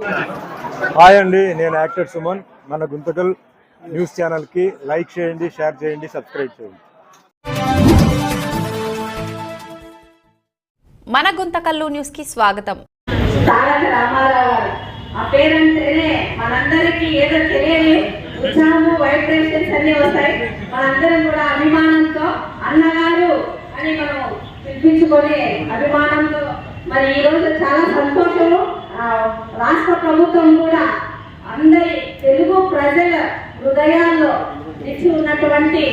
Hi అండి నేను actor Suman. మన గుంతకల్ న్యూస్ ఛానల్కి లైక్ చేయండి షేర్ చేయండి సబ్స్క్రైబ్ చేయండి. మన గుంతకల్లు న్యూస్కి స్వాగతం. తారక రామారావు ఆ పేరంటేనే మనందరికీ ఏదో తెలియని ఉత్సాహము వైబ్రేషన్స్ అన్ని వస్తాయి. మనందరం కూడా అభిమానంతో అన్నగారు అని మనం పిలిపించుకొని అభిమానంతో. మరి ఈ రోజు చాలా సంతోషము. రాష్ట్ర ప్రభుత్వం కూడా అందరి తెలుగు ప్రజల హృదయాల్లో నిలిచి ఉన్నటువంటి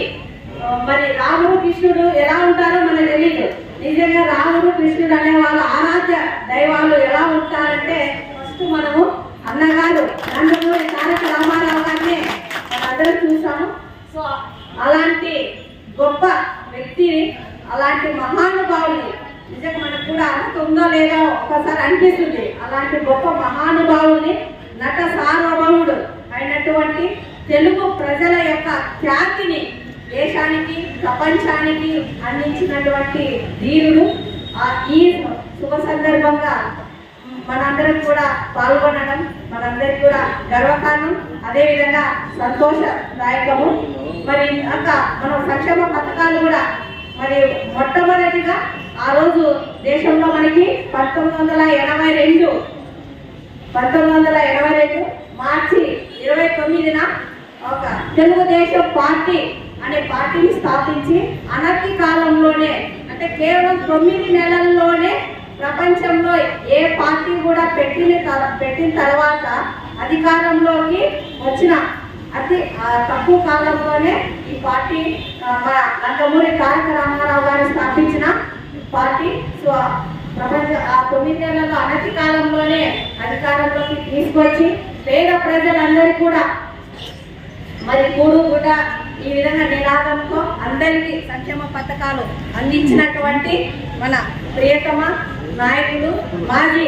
మరి రాముడు కృష్ణుడు ఎలా ఉంటారో మనకు తెలియదు నిజంగా రాముడు కృష్ణుడు అనే వాళ్ళ ఆరాధ్య దైవాలు ఎలా ఉంటారంటే ఫస్ట్ మనము అన్నగారు నందమూరి తారక రామారావు గారిని మనందరం చూసాము. సో అలాంటి గొప్ప వ్యక్తిని అలాంటి మహానుభావుని నిజంగా మనకు కూడా అర్హత ఉందో లేదో ఒక్కసారి అనిపిస్తుంది. అలాంటి గొప్ప మహానుభావుని నట సార్వభౌముడు అయినటువంటి తెలుగు ప్రజల యొక్క ఖ్యాతిని దేశానికి ప్రపంచానికి అందించినటువంటి ధీరుడు. ఆ ఈ శుభ సందర్భంగా మనందరం కూడా పాల్గొనడం మనందరికి కూడా గర్వకారణం. అదేవిధంగా సంతోషదాయకము. మరి ఇంకా మనం సంక్షేమ పథకాలు కూడా మరి మొట్టమొదటిగా ఆ రోజు దేశంలో మనకి పంతొమ్మిది వందల ఎనభై రెండు పంతొమ్మిది వందల ఎనభై రెండు మార్చి ఇరవై తొమ్మిదిన ఒక తెలుగుదేశం పార్టీ అనే పార్టీని స్థాపించి అనతి కాలంలోనే అంటే కేవలం తొమ్మిది నెలల్లోనే ప్రపంచంలో ఏ పార్టీ కూడా పెట్టిన పెట్టిన తర్వాత అధికారంలోకి వచ్చిన అతి తక్కువ కాలంలోనే ఈ పార్టీ ఆ, నందమూరి తారక రామారావు గారు స్థాపించిన పార్టీ. సో ప్రపంచ ఆ తొమ్మిది నెలల్లో అనతి కాలంలోనే అధికారంలోకి తీసుకొచ్చి పేద ప్రజలందరికీ కూడా మరి కూడు గుడ్డ ఈ విధంగా నినాదంతో అందరికీ సంక్షేమ పథకాలు అందించినటువంటి మన ప్రియతమ నాయకులు మాజీ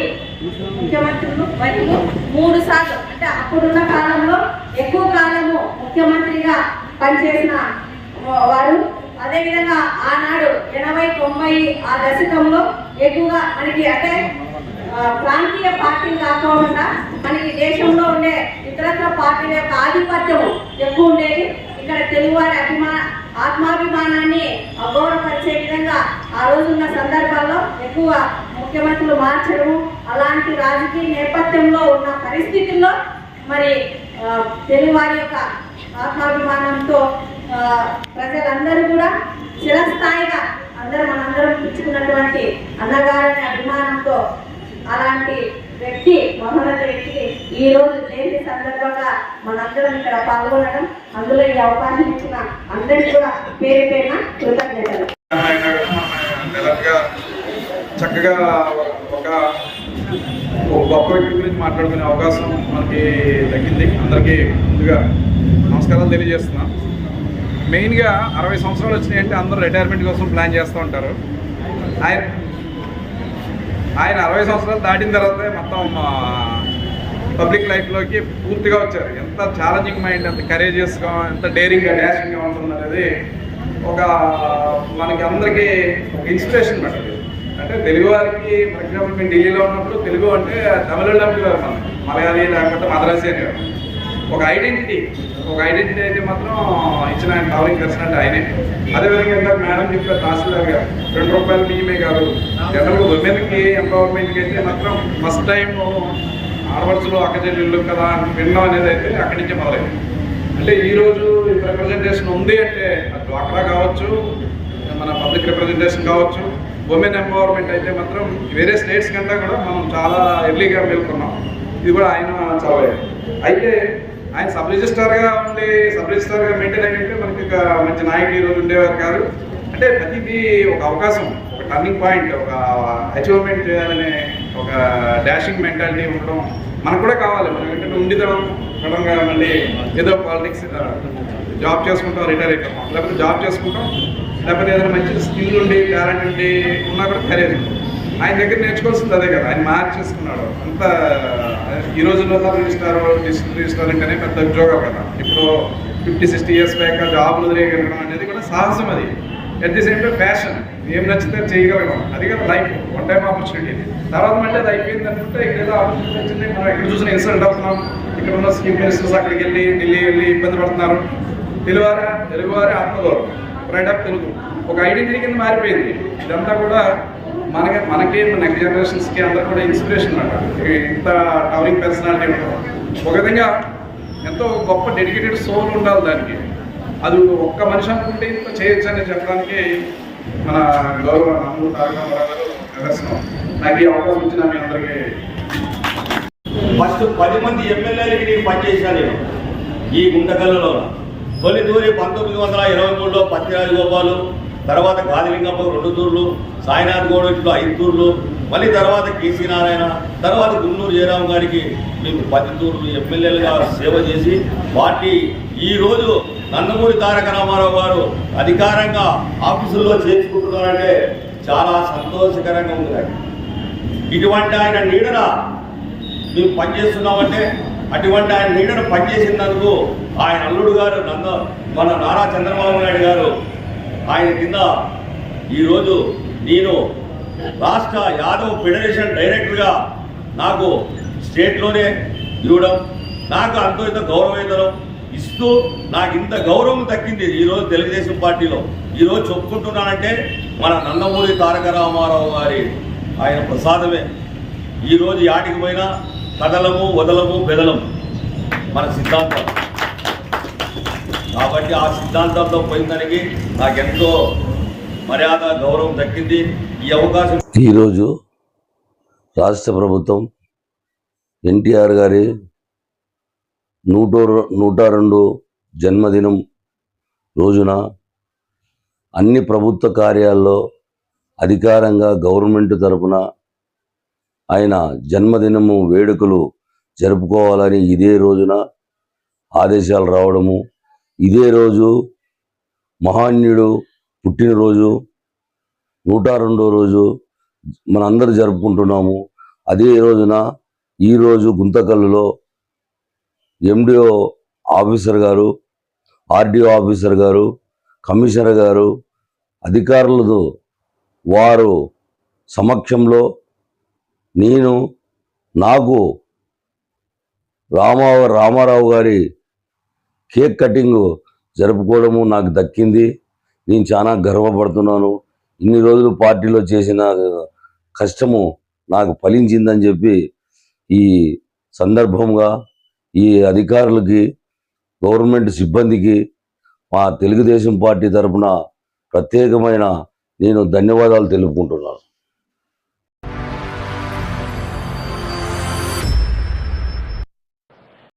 ముఖ్యమంత్రులు మరియు మూడు సార్లు అంటే అప్పుడున్న కాలంలో ఎక్కువ కాలము ముఖ్యమంత్రిగా పనిచేసిన వారు అదేవిధంగా ఆనాడు ఎనభై తొంభై ఆ దశకంలో ఎక్కువగా మనకి అంటే ప్రాంతీయ పార్టీలు కాకుండా మనకి దేశంలో ఉండే ఇతరత్ర పార్టీల యొక్క ఆధిపత్యం ఎక్కువ ఉండేది. ఇక్కడ తెలుగువారి అభిమా ఆత్మాభిమానాన్ని అగౌరవపరిచే విధంగా ఆ రోజున్న సందర్భాల్లో ఎక్కువ ముఖ్యమంత్రులు మార్చడము అలాంటి రాజకీయ నేపథ్యంలో ఉన్న పరిస్థితుల్లో మరి తెలుగువారి యొక్క ఆత్మాభిమానంతో ప్రజలందరూ కూడా చిరస్థాయిగా అందరూ మనందరం పుచ్చుకున్నటువంటి అన్నగారని అభిమానంతో అలాంటి వ్యక్తి మహోన్నత వ్యక్తి ఈ రోజు జయంతి సందర్భంగా మనందరం ఇక్కడ పాల్గొనడం అందులో ఈ అవకాశం ఇచ్చిన అందరికీ కూడా పేరు పేరున కృతజ్ఞతలు. చక్కగా ఒక గొప్ప వ్యక్తి గురించి మాట్లాడుకునే అవకాశం మనకి దక్కింది. అందరికీ ముందుగా నమస్కారాలు తెలియజేస్తున్నాను మెయిన్గా అరవై సంవత్సరాలు వచ్చినాయి అంటే అందరూ రిటైర్మెంట్ కోసం ప్లాన్ చేస్తూ ఉంటారు. ఆయన ఆయన అరవై సంవత్సరాలు దాటిన తర్వాతే మొత్తం పబ్లిక్ లైఫ్లోకి పూర్తిగా వచ్చారు. ఎంత ఛాలెంజింగ్ మైండ్ ఎంత కరేజియస్గా ఎంత డేరింగ్గా డాషింగ్గా ఉంటుంది అనేది ఒక మనకి అందరికీ ఒక ఇన్స్పిరేషన్ పడుతుంది అంటే తెలుగు వారికి ఫర్ ఎగ్జాంపుల్ మేము ఢిల్లీలో ఉన్నప్పుడు తెలుగు అంటే తమిళనాడు మనం మలయాళీ లేకపోతే మద్రాసి అనేవారు ఒక ఐడెంటిటీ ఒక ఐడెంటిటీ అయితే మాత్రం ఇచ్చిన ఆయన ట్రావెలింగ్ దర్శనం ఆయనే. అదేవిధంగా ఇందాక మేడం చెప్పారు తహసీల్దార్ గారు రెండు రూపాయలు బియ్యమే కాదు జనరల్ ఉమెన్కి ఎంపవర్మెంట్కి అయితే మాత్రం ఫస్ట్ టైం ఆడవర్సులు అక్క చెల్లెళ్ళు కదా వినడం అనేది అయితే అక్కడి నుంచే మొదలైంది. అంటే ఈరోజు రిప్రజెంటేషన్ ఉంది అంటే అది డ్వాక్రా కావచ్చు మన పబ్లిక్ రిప్రజెంటేషన్ కావచ్చు ఉమెన్ ఎంపవర్మెంట్ అయితే మాత్రం వేరే స్టేట్స్ కంటే కూడా మనం చాలా ఎర్లీగా మేల్కొన్నాం. ఇది కూడా ఆయన చాలా అయితే ఆయన సబ్ రిజిస్ట్రార్గా ఉండి సబ్ రిజిస్ట్రార్గా మెయింటైన్ అయ్యింటే మనకి ఒక మంచి నాయకులు ఈరోజు ఉండేవారు కాదు. అంటే ప్రతిదీ ఒక అవకాశం ఒక టర్నింగ్ పాయింట్ ఒక అచీవ్మెంట్ చేయాలనే ఒక డాషింగ్ మెంటాలిటీ ఉండడం మనకు కూడా కావాలి. మనం ఏంటంటే ఉండిదాం సడన్గా మళ్ళీ ఏదో పాలిటిక్స్ జాబ్ చేసుకుంటాం రిటైర్ అయిపోతాం లేకపోతే జాబ్ చేసుకుంటాం లేకపోతే ఏదైనా మంచి స్కిల్ ఉండి టాలెంట్ ఉండి ఉన్నా కూడా కెరీర్ ఆయన దగ్గర నేర్చుకోవాల్సింది అదే కదా. ఆయన మార్చేసుకున్నాడు. అంత ఈ రోజుల్లో రిజిస్టార్ డిస్ట్రిక్ట్ రిజిస్టార్ అనే పెద్ద ఉద్యోగం కదా. ఇప్పుడు fifty sixty years back job వదిలేయగలగడం అనేది కూడా సాహసం అది. At the same time passion ఏం నచ్చితే చేయగలగడం అది కదా లైఫ్ వన్ టైం ఆపర్చునిటీ తర్వాత మళ్ళీ అది అయిపోయింది అనుకుంటే ఇక్కడ ఏదో ఆపర్చునిటీ వచ్చింది. మనం ఇక్కడ చూసిన ఇన్సల్ట్ అవుతున్నాం. ఇక్కడ ఉన్న స్కీమ్ మినిస్టర్స్ అక్కడికి వెళ్ళి ఢిల్లీ వెళ్ళి ఇబ్బంది పడుతున్నారు. తెలుగువారి? తెలుగువారి ఆత్మగౌరవం. Pride of Telugu. ఒక ఐడెంటిటీ కింద మారిపోయింది. ఇదంతా కూడా మనకి మనకి నెక్స్ట్ జనరేషన్స్కి అందరూ కూడా ఇన్స్పిరేషన్ అంట ఇంత టవరింగ్ పర్సనాలిటీ ఒక విధంగా ఎంతో గొప్ప డెడికేటెడ్ సోల్ ఉండాలి దానికి. అది ఒక్క మనిషి అనుకుంటే ఇంత చేయొచ్చు అని చెప్పడానికి మన గౌరవ నందూరు తారకరావు నిదర్శనం. నాకు ఈ అవకాశం ఇచ్చిన మీ అందరికీ. ఫస్ట్ పది మంది ఎమ్మెల్యేలకి నేను పనిచేశాను నేను ఈ గుండకల్లలో తొలి తూరి పంతొమ్మిది వందల ఇరవై మూడులో పత్తిరాజు గోపాలు తర్వాత గాదిలింగప్ప రెండు తూర్లు సాయినాథ్ గౌడ్ ఐదు తూర్లు మళ్ళీ తర్వాత కేసీ నారాయణ తర్వాత గున్నూరు జయరాం గారికి మేము పది తూర్లు ఎమ్మెల్యేలుగా సేవ చేసి పార్టీ ఈరోజు నందమూరి తారక రామారావు గారు అధికారంగా ఆఫీసుల్లో చేర్చుకుంటున్నారంటే చాలా సంతోషకరంగా ఉంది ఇటువంటి ఆయన నీడన మేము పనిచేస్తున్నామంటే అటువంటి ఆయన నీడను పనిచేసినందుకు ఆయన అల్లుడు గారు నంద మన నారా చంద్రబాబు నాయుడు గారు ఆయన కింద ఈరోజు నేను రాష్ట్ర యాదవ్ ఫెడరేషన్ డైరెక్టర్గా నాకు స్టేట్లోనే ఇవ్వడం నాకు అంతో ఇంత గౌరవేతనం ఇస్తూ నాకు ఇంత గౌరవం దక్కింది ఈరోజు తెలుగుదేశం పార్టీలో. ఈరోజు చెప్పుకుంటున్నానంటే మన నందమూరి తారక రామారావు గారి ఆయన ప్రసాదమే. ఈరోజు యాటికి పోయినా కదలము వదలము బెదలము. మన సిద్ధాంతం. కాబట్టి ఆ సిద్ధాంతంలో పోయిందానికి నాకెంతో మర్యాద గౌరవం దక్కింది. ఈ అవకాశం ఈరోజు రాష్ట్ర ప్రభుత్వం ఎన్టీఆర్ గారి నూట నూట రెండు జన్మదినం రోజున అన్ని ప్రభుత్వ కార్యాల్లో అధికారంగా గవర్నమెంట్ తరపున ఆయన జన్మదినము వేడుకలు జరుపుకోవాలని ఇదే రోజున ఆదేశాలు రావడము ఇదే రోజు మహాన్యుడు పుట్టినరోజు నూట రెండో రోజు మనందరూ జరుపుకుంటున్నాము. అదే రోజున ఈరోజు గుంతకల్లులో ఎండిఓ ఆఫీసర్ గారు ఆర్డీఓ ఆఫీసర్ గారు కమిషనర్ గారు అధికారులతో వారు సమక్షంలో నేను నాకు రామారావు గారి కేక్ కటింగ్ జరుపుకోవడము నాకు దక్కింది. నేను చాలా గర్వపడుతున్నాను. ఇన్ని రోజులు పార్టీలో చేసిన కష్టము నాకు ఫలించిందని చెప్పి ఈ సందర్భంగా ఈ అధికారులకి గవర్నమెంట్ సిబ్బందికి మా తెలుగుదేశం పార్టీ తరఫున ప్రత్యేకమైన నేను ధన్యవాదాలు తెలుపుకుంటున్నాను.